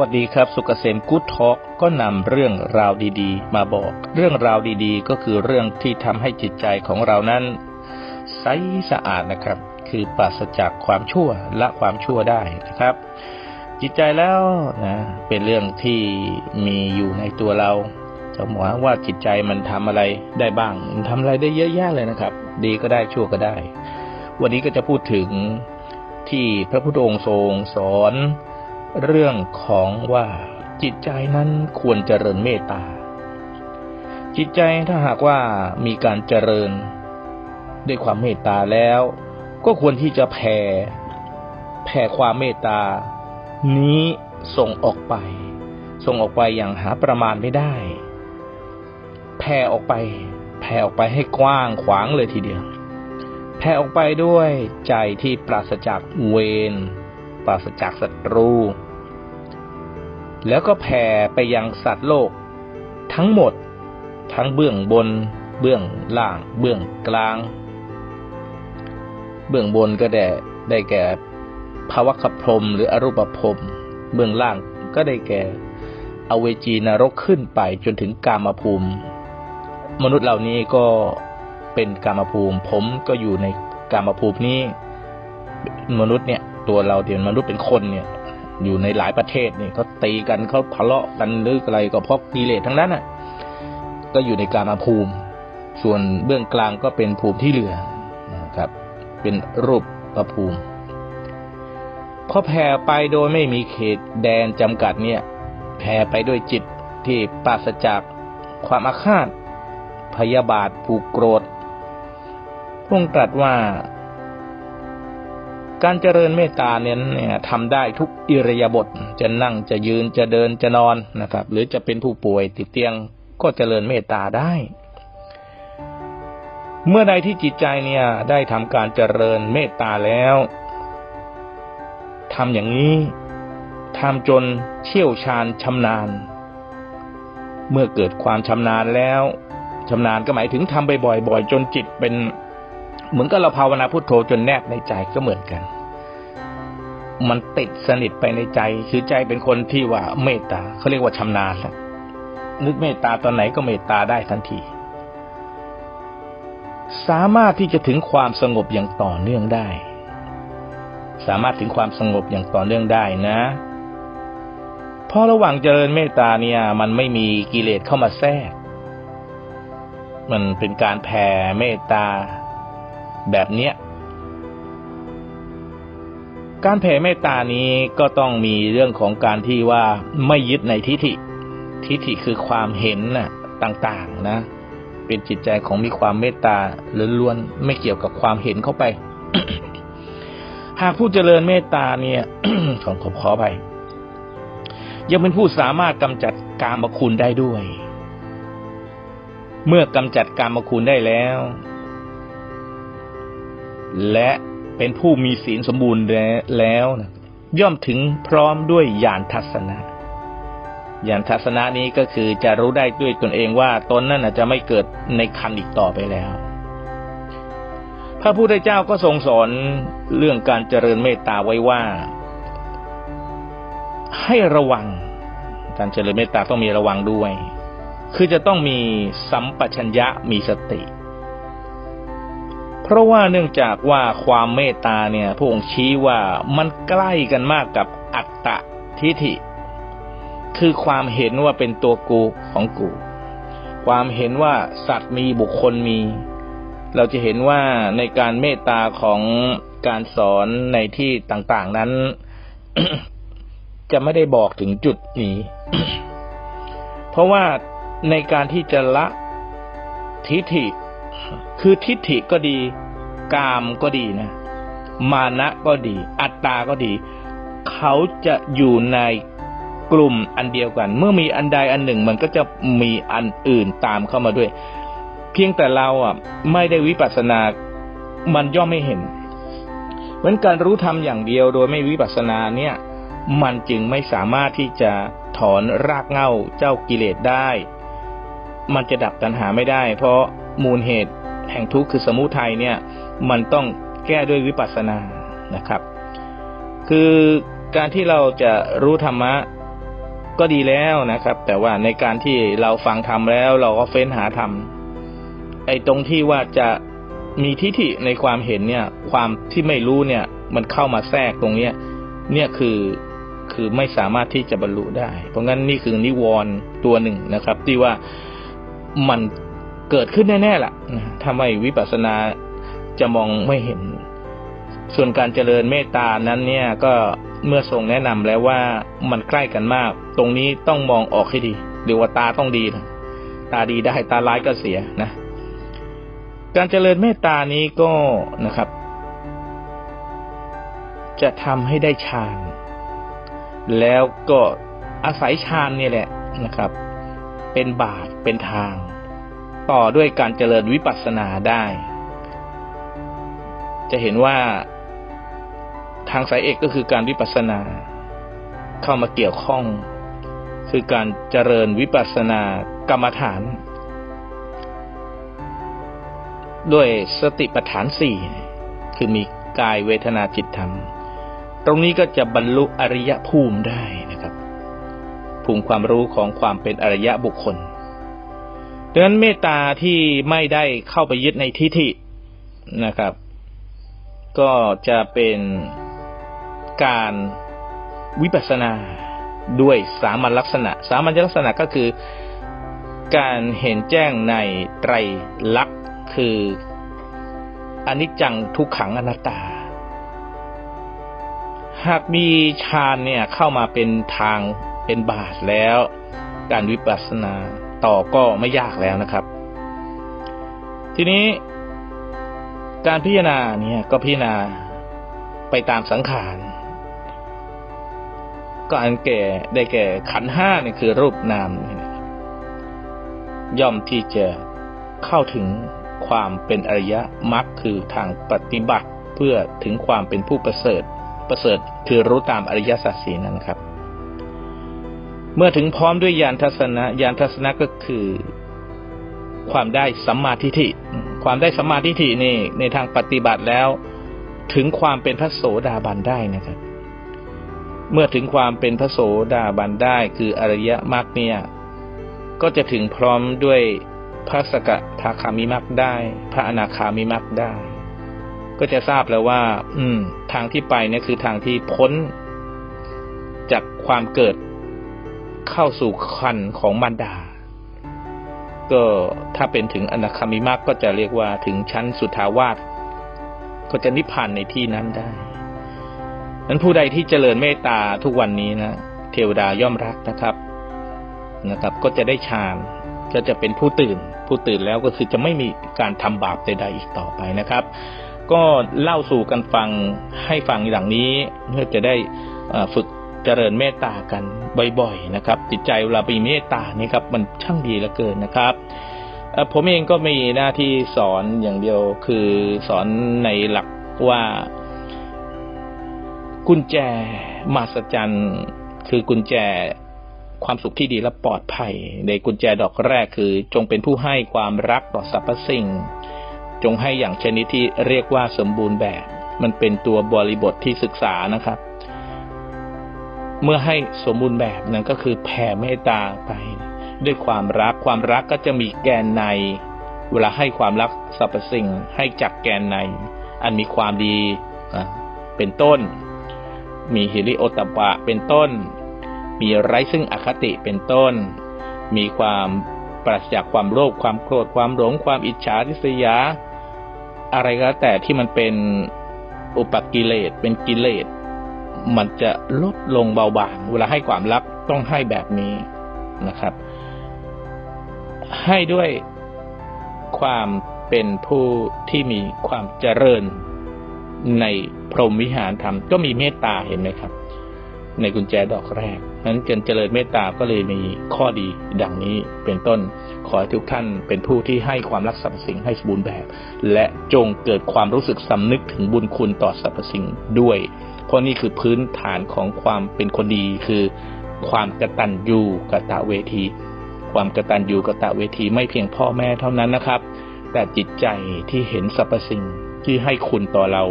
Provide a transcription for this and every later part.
วัสดีครับ สุกเกษมกู๊ดทอกก็นำเรื่องราวดีๆ มาบอก เรื่องราวดีๆ ก็คือเรื่องที่ทำให้จิตใจของเรานั้นใสสะอาดนะครับ คือปราศจากความชั่วละความชั่วได้นะครับ จิตใจแล้วนะเป็นเรื่องที่มีอยู่ในตัวเราจะหมายว่าจิตใจมันทำอะไรได้บ้างมันทำอะไรได้เยอะแยะเลยนะครับ ดีก็ได้ชั่วก็ได้ วันนี้ก็จะพูดถึงที่พระพุทธองค์ทรงสอน เรื่องของว่าจิตใจนั้นควรเจริญเมตตา จิตใจถ้าหากว่ามีการเจริญ ด้วยความเมตตาแล้ว ก็ควรที่จะแผ่แผ่ความเมตตา นี้ส่งออกไป ส่งออกไปอย่างหาประมาณไม่ได้ แผ่ออกไป แผ่ออกไปให้กว้างขวางเลยทีเดียว แผ่ออกไปด้วยใจที่ปราศจากเวรปราศจากศัตรู แล้วก็แผ่ไปยังสัตว์โลก ทั้งหมด ทั้งเบื้องบน เบื้องล่าง เบื้องกลาง เบื้องบนก็ได้ได้แก่ภาวะพรมหรืออรูปพรมเบื้องล่างก็ได้แก่ อเวจีนรกขึ้นไปจนถึงกามภูมิ มนุษย์เหล่านี้ก็เป็นกามภูมิ ผมก็อยู่ในกามภูมินี้ มนุษย์เนี่ยตัวเราเดียนมนุษย์เป็นคนเนี่ย อยู่ในหลายประเทศนี่เขาตีกันเขาทะเลาะกันหรืออะไรก็เพราะกิเลสทั้งนั้นอะ ก็อยู่ในกลามภูมิ ส่วนเบื้องกลางก็เป็นภูมิที่เหลือนะครับ เป็นรูปประภูมิพอแผ่ไปโดยไม่มีเขตแดนจำกัดเนี่ย แผ่ไปด้วยจิตที่ปราศจากความอาฆาต พยาบาทผูกโกรธพระองตรัสว่า การเจริญเมตตาเนี่ยเนี่ยทำได้ทุกอิริยาบถจะนั่งจะยืนจะเดินจะนอนนะครับ หรือจะเป็นผู้ป่วยติดเตียงก็เจริญเมตตาได้ เมื่อใดที่จิตใจเนี่ยได้ทำการเจริญเมตตาแล้วทำอย่างนี้ทำจนเชี่ยวชาญชำนาญ เมื่อเกิดความชำนาญแล้วชำนาญก็หมายถึงทำบ่อยๆจนจิตเป็น เหมือนกับเราภาวนาพุทโธจนแนบในใจก็เหมือนกัน มันติดสนิทไปในใจ คือใจเป็นคนที่ว่าเมตตาเขาเรียกว่าชำนาญแล้วนึกเมตตาตอนไหนก็เมตตาได้ทันที สามารถที่จะถึงความสงบอย่างต่อเนื่องได้ สามารถถึงความสงบอย่างต่อเนื่องได้นะเพราะระหว่างเจริญเมตตาเนี่ย มันไม่มีกิเลสเข้ามาแทรก มันเป็นการแผ่เมตตาแบบเนี้ย การแผ่เมตตานี้ก็ต้องมีเรื่องของการที่ว่าไม่ยึดในทิฏฐิ ทิฏฐิคือความเห็นน่ะต่างๆนะ เป็นจิตใจของมีความเมตตาล้วนๆไม่เกี่ยวกับความเห็นเข้าไป หากผู้เจริญเมตตาเนี่ยขอขอขอไป ยังเป็นผู้สามารถกำจัดกามคุณได้ด้วย เมื่อกำจัดกามคุณได้แล้ว และ เป็นผู้มีศีลสมบูรณ์แล้วนะย่อมถึงพร้อมด้วยญาณทัศนะญาณทัศนะนี้ก็คือจะรู้ได้ด้วยตนเองว่าตนนั้นจะไม่เกิดในคันอีกต่อไปแล้ว พระพุทธเจ้าก็ทรงสอนเรื่องการเจริญเมตตาไว้ว่า ให้ระวัง การเจริญเมตตาต้องมีระวังด้วย คือจะต้องมีสัมปชัญญะมีสติ เพราะว่าเนื่องจากว่าความเมตตาเนี่ยพระองค์ชี้ว่ามันใกล้กันมากกับอัตตะทิฏฐิ คือความเห็นว่าเป็นตัวกูของกู ความเห็นว่าสัตว์มีบุคคลมี เราจะเห็นว่าในการเมตตาของการสอนในที่ต่างๆนั้น จะไม่ได้บอกถึงจุดนี้ เพราะว่าในการที่จะละทิฏฐิ คือทิฏฐิก็ดี กามก็ดีนะ มานะก็ดี อัตตาก็ดี เขาจะอยู่ในกลุ่มอันเดียวกัน เมื่อมีอันใดอันหนึ่งมันก็จะมีอันอื่นตามเข้ามาด้วย เพียงแต่เราอะ ไม่ได้วิปัสสนา มันย่อมไม่เห็นเพราะการรู้ธรรมอย่างเดียวโดยไม่วิปัสสนาเนี่ย มันจึงไม่สามารถที่จะถอนรากเหง้าเจ้ากิเลสได้ มันจะดับตัณหาไม่ได้ เพราะมูลเหตุ แห่งทุกข์คือสมุทัยเนี่ย มันต้องแก้ด้วยวิปัสสนานะครับ คือการที่เราจะรู้ธรรมะก็ดีแล้วนะครับ แต่ว่าในการที่เราฟังทำแล้ว เราก็เฟ้นหาทำไอ้ตรงที่ว่าจะมีทิฏฐิในความเห็นเนี่ย ความที่ไม่รู้เนี่ย มันเข้ามาแทรกตรงเนี้ย เนี่ยคือคือไม่สามารถที่จะบรรลุได้ เพราะงั้นนี่คือนิวรณ์ตัวหนึ่งนะครับ ที่ว่ามัน เกิดขึ้นแน่ๆล่ะถ้าไม่วิปัสสนาจะมองไม่เห็น ส่วนการเจริญเมตตานั้นเนี่ยก็เมื่อทรงแนะนำแล้วว่ามันใกล้กันมาก ตรงนี้ต้องมองออกให้ดีหรือว่าตาต้องดีนะตาดีได้ตาร้ายก็เสียนะ การเจริญเมตตานี้ก็นะครับ จะทำให้ได้ฌานแล้วก็อาศัยฌานนี่แหละนะครับ เป็นบาทเป็นทาง ต่อด้วยการเจริญวิปัสสนาได้ จะเห็นว่าทางสายเอกก็คือการวิปัสสนา เข้ามาเกี่ยวข้อง คือการเจริญวิปัสสนากรรมฐาน ด้วยสติปัฏฐานสี่คือมีกายเวทนาจิตธรรม ตรงนี้ก็จะบรรลุอริยภูมิได้นะครับ ภูมิความรู้ของความเป็นอริยบุคคล ดังนั้นเมตตาที่ไม่ได้เข้าไปยึดในทิฏฐินะครับ ก็จะเป็นการวิปัสสนาด้วยสามัญลักษณะ สามัญลักษณะก็คือการเห็นแจ้งในไตรลักษณ์คืออนิจจังทุกขังอนัตตา หากมีฌานเนี่ยเข้ามาเป็นทางเป็นบาทแล้ว การวิปัสสนา ต่อก็ไม่ยากแล้วนะครับ ทีนี้การพิจารณาเนี่ยก็พิจารณาไปตามสังขารก็อันแก่ได้แก่ขันห้านี่คือรูปนามย่อมที่จะเข้าถึงความเป็นอริยมรรคคือทางปฏิบัติเพื่อถึงความเป็นผู้ประเสริฐ ประเสริฐคือรู้ตามอริยสัจสีนั่นครับ เมื่อถึงพร้อมด้วยญาณทัศนะญาณทัศนะก็คือ ความได้สัมมาทิฏฐิความได้สัมมาทิฏฐินี่ในทางปฏิบัติแล้ว ถึงความเป็นพระโสดาบันได้นะครับ เมื่อถึงความเป็นพระโสดาบันได้คืออริยมรรคเนี่ย ก็จะถึงพร้อมด้วยพระสกทาคามิมรรคได้ พระอนาคามิมรรคได้ ก็จะทราบแล้วว่า อืม ทางที่ไปเนี่ยคือทางที่พ้นจากความเกิด เข้าสู่คันของมารดา ก็ถ้าเป็นถึงอนาคามิมรรคก็จะเรียกว่าถึงชั้นสุทาวาสก็จะนิพพานในที่นั้นได้นั้นผู้ใดที่เจริญเมตตาทุกวันนี้นะเทวดาย่อมรักนะครับนะครับ ก็จะได้ฌานก็จะเป็นผู้ตื่น ผู้ตื่นแล้วก็คือจะไม่มีการทำบาปใดๆอีกต่อไปนะครับ ก็เล่าสู่กันฟังให้ฟังอย่างนี้เพื่อจะได้ฝึก เจริญเมตตากันบ่อยๆนะครับ จิตใจเวลามีเมตตานี่ครับมันช่างดีเหลือเกินนะครับผมเองก็มีหน้าที่สอนอย่างเดียวคือสอนในหลักว่า กุญแจมาสจันคือกุญแจความสุขที่ดีและปลอดภัย ในกุญแจดอกแรกคือ จงเป็นผู้ให้ความรักต่อสรรพสิ่ง จงให้อย่างชนิดที่เรียกว่าสมบูรณ์แบบ มันเป็นตัวบริบทที่ศึกษานะครับ เมื่อให้สมบูรณ์แบบนั้นก็คือแผ่เมตตาไป ด้วยความรักความรักก็จะมีแกนใน เวลาให้ความรักสรรพสิ่งให้จากแกนใน อันมีความดีเป็นต้น มีฮิริโอตปะเป็นต้น มีไร้ซึ่งอคติเป็นต้น มีความปราศจากความโลภความโกรธความหลงความอิจฉาทิษยา อะไรก็แต่ที่มันเป็นอุปกิเลสเป็นกิเลส มันจะลดลงเบาบางเวลาให้ความรักต้องให้แบบนี้นะครับ ให้ด้วยความเป็นผู้ที่มีความเจริญในพรหมวิหารธรรม ก็มีเมตตาเห็นไหมครับ ในกุญแจดอกแรกนั้นการเจริญเมตตาก็เลยมีข้อดีดังนี้เป็นต้นขอให้ทุกท่านเป็นผู้ที่ให้ความรักสรรพสิ่งให้สมบูรณ์แบบ และจงเกิดความรู้สึกสำนึกถึงบุญคุณต่อสรรพสิ่งด้วย เพราะนี่คือพื้นฐานของความเป็นคนดี คือความกตัญญูกะตะเวที ความกตัญญูกะตะเวทีไม่เพียงพ่อแม่เท่านั้นนะครับ แต่จิตใจที่เห็นสรรพสิ่งที่ให้คุณต่อเรา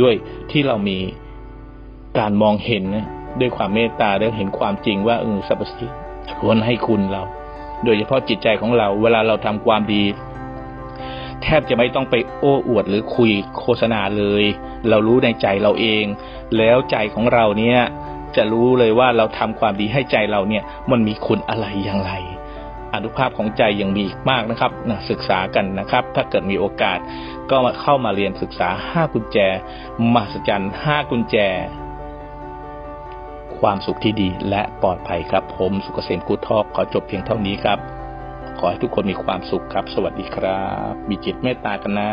ด้วยที่เรามีการมองเห็นด้วยความเมตตาได้เห็นความจริงว่าเออสรรพสิ่งล้วนให้คุณเรา โดยเฉพาะจิตใจของเรา เวลาเราทำความดี แทบจะไม่ต้องไปโอ้อวดหรือคุยโฆษณาเลย เรารู้ในใจเราเอง แล้วใจของเราเนี่ยจะรู้เลยว่าเราทำความดีให้ใจเราเนี่ยมันมีคุณอะไรอย่างไร อนุภาพของใจยังมีอีกมากนะครับนะศึกษากันนะครับ ถ้าเกิดมีโอกาสก็มาเข้ามาเรียนศึกษาห้ากุญแจมหัศจรรย์ห้ากุญแจ ความสุขที่ดีและปลอดภัยครับ ผมสุกเกษมกุทอกขอจบเพียงเท่านี้ครับ ขอให้ทุกคนมีความสุขครับ สวัสดีครับ มีจิตเมตตากันนะ